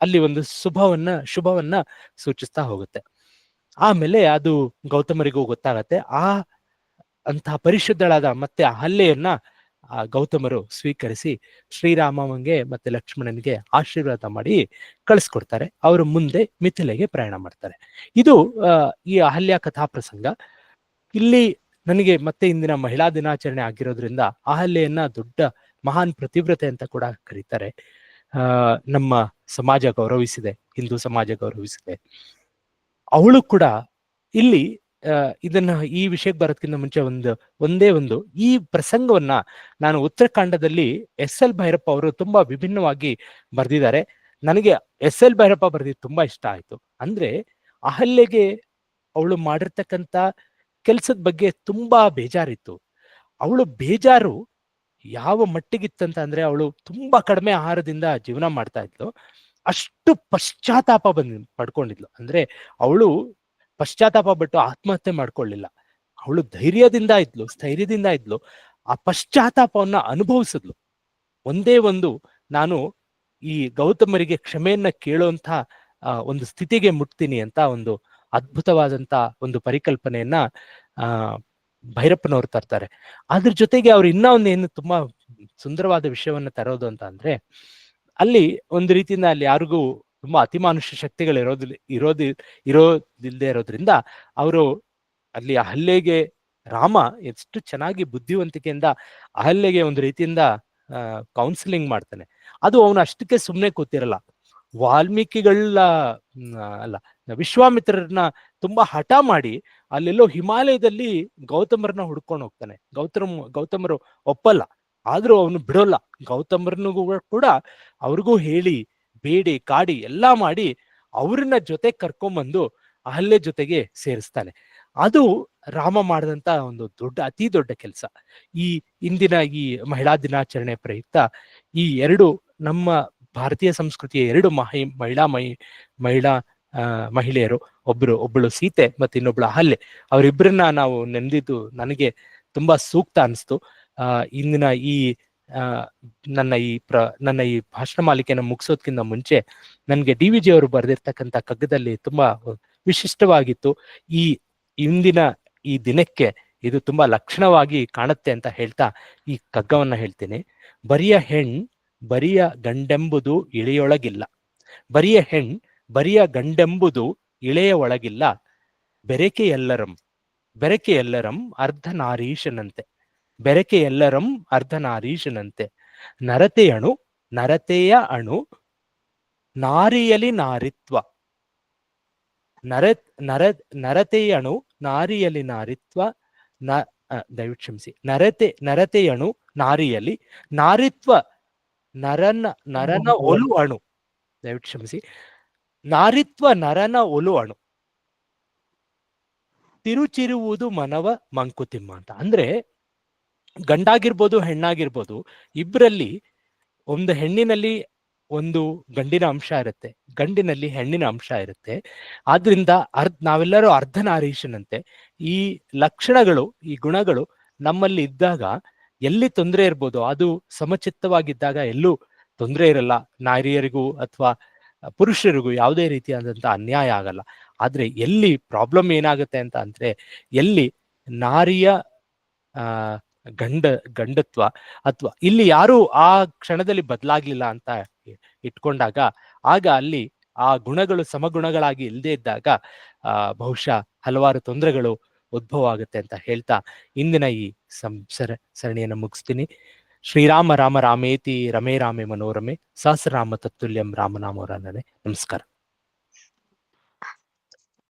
ಅಲ್ಲಿ ಒಂದು ಶುಭವನ್ನ ಶುಭವನ್ನ ಸೂಚಿಸ್ತಾ ಹೋಗುತ್ತೆ. ಆಮೇಲೆ ಅದು ಗೌತಮರಿಗೂ ಗೊತ್ತಾಗತ್ತೆ. ಆ ಅಂತಹ ಪರಿಶುದ್ಧಳಾದ ಮತ್ತೆ ಹಲ್ಲೆಯನ್ನ, ಆ, ಗೌತಮರು ಸ್ವೀಕರಿಸಿ ಶ್ರೀರಾಮನಿಗೆ ಮತ್ತೆ ಲಕ್ಷ್ಮಣನಿಗೆ ಆಶೀರ್ವಾದ ಮಾಡಿ ಕಳಿಸ್ಕೊಡ್ತಾರೆ. ಅವರು ಮುಂದೆ ಮಿಥಿಲೆಗೆ ಪ್ರಯಾಣ ಮಾಡ್ತಾರೆ. ಇದು ಈ ಅಹಲ್ಯ ಕಥಾ ಪ್ರಸಂಗ. ಇಲ್ಲಿ ನನಗೆ ಮತ್ತೆ ಇಂದಿನ ಮಹಿಳಾ ದಿನಾಚರಣೆ ಆಗಿರೋದ್ರಿಂದ ಅಹಲ್ಯೆಯನ್ನ ದೊಡ್ಡ ಮಹಾನ್ ಪ್ರತಿವ್ರತೆ ಅಂತ ಕೂಡ ಕರೀತಾರೆ. ನಮ್ಮ ಸಮಾಜ ಗೌರವಿಸಿದೆ, ಹಿಂದೂ ಸಮಾಜ ಗೌರವಿಸಿದೆ. ಅವಳು ಕೂಡ ಇಲ್ಲಿ ಇದನ್ನ ಈ ವಿಷಯಕ್ಕೆ ಬರೋದಕ್ಕಿಂತ ಮುಂಚೆ ಒಂದು, ಒಂದೇ ಒಂದು, ಈ ಪ್ರಸಂಗವನ್ನ ನಾನು ಉತ್ತರಾಖಂಡದಲ್ಲಿ ಎಸ್ ಎಲ್ ಭೈರಪ್ಪ ಅವರು ತುಂಬಾ ವಿಭಿನ್ನವಾಗಿ ಬರೆದಿದ್ದಾರೆ. ನನಗೆ ಎಸ್ ಎಲ್ ಭೈರಪ್ಪ ಬರೆದಿದ್ದು ತುಂಬಾ ಇಷ್ಟ ಆಯ್ತು. ಅಂದ್ರೆ ಅಹಲ್ಯೆಗೆ ಅವಳು ಮಾಡಿರ್ತಕ್ಕಂಥ ಕೆಲ್ಸದ ಬಗ್ಗೆ ತುಂಬಾ ಬೇಜಾರಿತ್ತು. ಅವಳು ಬೇಜಾರು ಯಾವ ಮಟ್ಟಿಗಿತ್ತಂತ ಅಂದ್ರೆ ಅವಳು ತುಂಬಾ ಕಡಿಮೆ ಆಹಾರದಿಂದ ಜೀವನ ಮಾಡ್ತಾ ಇದ್ಲು. ಅಷ್ಟು ಪಶ್ಚಾತ್ತಾಪ ಬಂದ್ ಪಡ್ಕೊಂಡಿದ್ಲು. ಅಂದ್ರೆ ಅವಳು ಪಶ್ಚಾತ್ತಾಪ ಬಿಟ್ಟು ಆತ್ಮಹತ್ಯೆ ಮಾಡ್ಕೊಳ್ಳಿಲ್ಲ. ಅವಳು ಧೈರ್ಯದಿಂದ ಇದ್ಲು, ಸ್ಥೈರ್ಯದಿಂದ ಇದ್ಲು. ಆ ಪಶ್ಚಾತ್ತಾಪವನ್ನ ಅನುಭವಿಸಿದ್ಲು. ಒಂದೇ ಒಂದು ನಾನು ಈ ಗೌತಮರಿಗೆ ಕ್ಷಮೆಯನ್ನ ಕೇಳುವಂತ ಒಂದು ಸ್ಥಿತಿಗೆ ಮುಟ್ತೀನಿ ಅಂತ ಒಂದು ಅದ್ಭುತವಾದಂತ ಒಂದು ಪರಿಕಲ್ಪನೆಯನ್ನ, ಆ, ಭೈರಪ್ಪನವ್ರು ತರ್ತಾರೆ. ಅದ್ರ ಜೊತೆಗೆ ಅವ್ರು ಇನ್ನ ಒಂದು ಏನು ತುಂಬಾ ಸುಂದರವಾದ ವಿಷಯವನ್ನ ತರೋದು ಅಂತ ಅಂದ್ರೆ, ಅಲ್ಲಿ ಒಂದು ರೀತಿಯಿಂದ ಅಲ್ಲಿ ಯಾರಿಗೂ ತುಂಬಾ ಅತಿಮಾನುಷ್ಯ ಶಕ್ತಿಗಳು ಇರೋದಿಲ್ಲ ಇರೋದಿ ಇರೋದಿಲ್ಲದೆ ಇರೋದ್ರಿಂದ ಅವರು ಅಲ್ಲಿ ಅಹಲ್ಯೆಗೆ ರಾಮ ಎಷ್ಟು ಚೆನ್ನಾಗಿ ಬುದ್ಧಿವಂತಿಕೆಯಿಂದ ಅಹಲ್ಯೆಗೆ ಒಂದು ರೀತಿಯಿಂದ ಕೌನ್ಸಿಲಿಂಗ್ ಮಾಡ್ತಾನೆ. ಅದು ಅವನು ಅಷ್ಟಕ್ಕೆ ಸುಮ್ಮನೆ ಕೂತಿರಲ್ಲ. ವಾಲ್ಮೀಕಿಗಳ ಅಲ್ಲ ವಿಶ್ವಾಮಿತ್ರರನ್ನ ತುಂಬಾ ಹಠ ಮಾಡಿ ಅಲ್ಲೆಲ್ಲೋ ಹಿಮಾಲಯದಲ್ಲಿ ಗೌತಮರನ್ನ ಹುಡ್ಕೊಂಡು ಹೋಗ್ತಾನೆ. ಗೌತಮ್, ಗೌತಮರು ಒಪ್ಪಲ್ಲ. ಆದ್ರೂ ಅವನು ಬಿಡೋಲ್ಲ. ಗೌತಮರನಿಗೂ ಕೂಡ ಅವ್ರಿಗೂ ಹೇಳಿ, ಬೇಡಿ, ಕಾಡಿ ಎಲ್ಲಾ ಮಾಡಿ ಅವ್ರನ್ನ ಜೊತೆ ಕರ್ಕೊಂಬಂದು ಅಹಲ್ಯ ಜೊತೆಗೆ ಸೇರಿಸ್ತಾನೆ. ಅದು ರಾಮ ಮಾಡಿದಂತ ಒಂದು ದೊಡ್ಡ, ಅತಿ ದೊಡ್ಡ ಕೆಲಸ. ಈ ಇಂದಿನ ಈ ಮಹಿಳಾ ದಿನಾಚರಣೆ ಪ್ರಯುಕ್ತ ಈ ಎರಡು ನಮ್ಮ ಭಾರತೀಯ ಸಂಸ್ಕೃತಿಯ ಎರಡು ಮಹಿ, ಮಹಿಳಾ ಮಹಿ, ಮಹಿಳಾ ಮಹಿಳೆಯರು, ಒಬ್ರು ಒಬ್ಬಳು ಸೀತೆ ಮತ್ತೆ ಇನ್ನೊಬ್ಳು ಅಹಲ್ಯೆ ಅವರಿಬ್ಬರನ್ನ ನಾವು ನೆನೆದಿದ್ದು ನನಗೆ ತುಂಬಾ ಸೂಕ್ತ ಅನಿಸ್ತು. ಇಂದಿನ ಈ ನನ್ನ ಈ ಪ್ರ, ನನ್ನ ಈ ಭಾಷಣ ಮಾಲಿಕೆಯನ್ನು ಮುಗಿಸೋದ್ಕಿಂತ ಮುಂಚೆ ನನಗೆ ಡಿ ವಿ ಜಿ ಅವರು ಬರೆದಿರ್ತಕ್ಕಂಥ ಕಗ್ಗದಲ್ಲಿ ತುಂಬಾ ವಿಶಿಷ್ಟವಾಗಿತ್ತು. ಈ ಇಂದಿನ ಈ ದಿನಕ್ಕೆ ಇದು ತುಂಬಾ ಲಕ್ಷಣವಾಗಿ ಕಾಣುತ್ತೆ ಅಂತ ಹೇಳ್ತಾ ಈ ಕಗ್ಗವನ್ನ ಹೇಳ್ತೀನಿ. ಬರಿಯ ಹೆಣ್ ಬರಿಯ ಗಂಡೆಂಬುದು ಇಳಿಯೊಳಗಿಲ್ಲ. ಬರಿಯ ಹೆಣ್ ಬರಿಯ ಗಂಡೆಂಬುದು ಇಳೆಯ ಒಳಗಿಲ್ಲ. ಬೆರಕೆಯಲ್ಲರಂ ಎಲ್ಲರಂ ಬೆರಕೆ ಎಲ್ಲರಂ ಅರ್ಧ ನಾರೀಶನಂತೆ ಬೆರಕೆ ಎಲ್ಲರಂ ಅರ್ಧನಾರೀಶನಂತೆ. ನರತೆಯಣು ನರತೆಯ ಅಣು ನಾರಿಯಲಿ ನಾರಿತ್ವ. ನರ ನರ ನರತೆಯಣು ನಾರಿಯಲಿ ನಾರಿತ್ವ. ನ ದಯವಿಟ್ಟು ಕ್ಷಮಿಸಿ. ನರತೆ ನರತೆಯಣು ನಾರಿಯಲಿ ನಾರಿತ್ವ. ನರನ ನರನ ಒಲು ಅಣು. ದಯವಿಟ್ಟು ಕ್ಷಮಿಸಿ. ನಾರಿತ್ವ ನರನ ಒಲು ಅಣು. ತಿರುಚಿರುವುದು ಮನವ ಮಂಕುತಿಮ್ಮ ಅಂತ. ಅಂದ್ರೆ ಗಂಡಾಗಿರ್ಬೋದು, ಹೆಣ್ಣಾಗಿರ್ಬೋದು ಇಬ್ಬರಲ್ಲಿ ಒಂದು ಹೆಣ್ಣಿನಲ್ಲಿ ಒಂದು ಗಂಡಿನ ಅಂಶ ಇರುತ್ತೆ. ಗಂಡಿನಲ್ಲಿ ಹೆಣ್ಣಿನ ಅಂಶ ಇರುತ್ತೆ. ಆದ್ರಿಂದ ಅರ್ಧ, ನಾವೆಲ್ಲರೂ ಅರ್ಧನಾರೀಶನಂತೆ. ಈ ಲಕ್ಷಣಗಳು, ಈ ಗುಣಗಳು ನಮ್ಮಲ್ಲಿ ಇದ್ದಾಗ ಎಲ್ಲಿ ತೊಂದರೆ ಇರ್ಬೋದು, ಅದು ಸಮಚಿತ್ತವಾಗಿದ್ದಾಗ ಎಲ್ಲೂ ತೊಂದರೆ ಇರಲ್ಲ. ನಾರಿಯರಿಗೂ ಅಥವಾ ಪುರುಷರಿಗೂ ಯಾವುದೇ ರೀತಿಯಾದಂಥ ಅನ್ಯಾಯ ಆಗಲ್ಲ. ಆದರೆ ಎಲ್ಲಿ ಪ್ರಾಬ್ಲಮ್ ಏನಾಗುತ್ತೆ ಅಂತ ಅಂದ್ರೆ, ಎಲ್ಲಿ ನಾರಿಯ ಗಂಡ, ಗಂಡತ್ವ ಅಥವಾ ಇಲ್ಲಿ ಯಾರು ಆ ಕ್ಷಣದಲ್ಲಿ ಬದಲಾಗ್ಲಿಲ್ಲ ಅಂತ ಇಟ್ಕೊಂಡಾಗ, ಆಗ ಅಲ್ಲಿ ಆ ಗುಣಗಳು ಸಮಗುಣಗಳಾಗಿ ಇಲ್ಲದೆ ಇದ್ದಾಗ ಬಹುಶಃ ಹಲವಾರು ತೊಂದರೆಗಳು ಉದ್ಭವ ಆಗುತ್ತೆ ಅಂತ ಹೇಳ್ತಾ ಇಂದಿನ ಈ ಸಂಸರ ಸರಣಿಯನ್ನು ಮುಗಿಸ್ತೀನಿ. ಶ್ರೀರಾಮ ರಾಮ ರಾಮೇತಿ ರಮೇ ರಾಮೇ ಮನೋರಮೆ ಸಹಸ್ರನಾಮ ತತ್ತುಲ್ಯಂ ರಾಮನಾಮೋರನೇ ನಮಸ್ಕಾರ.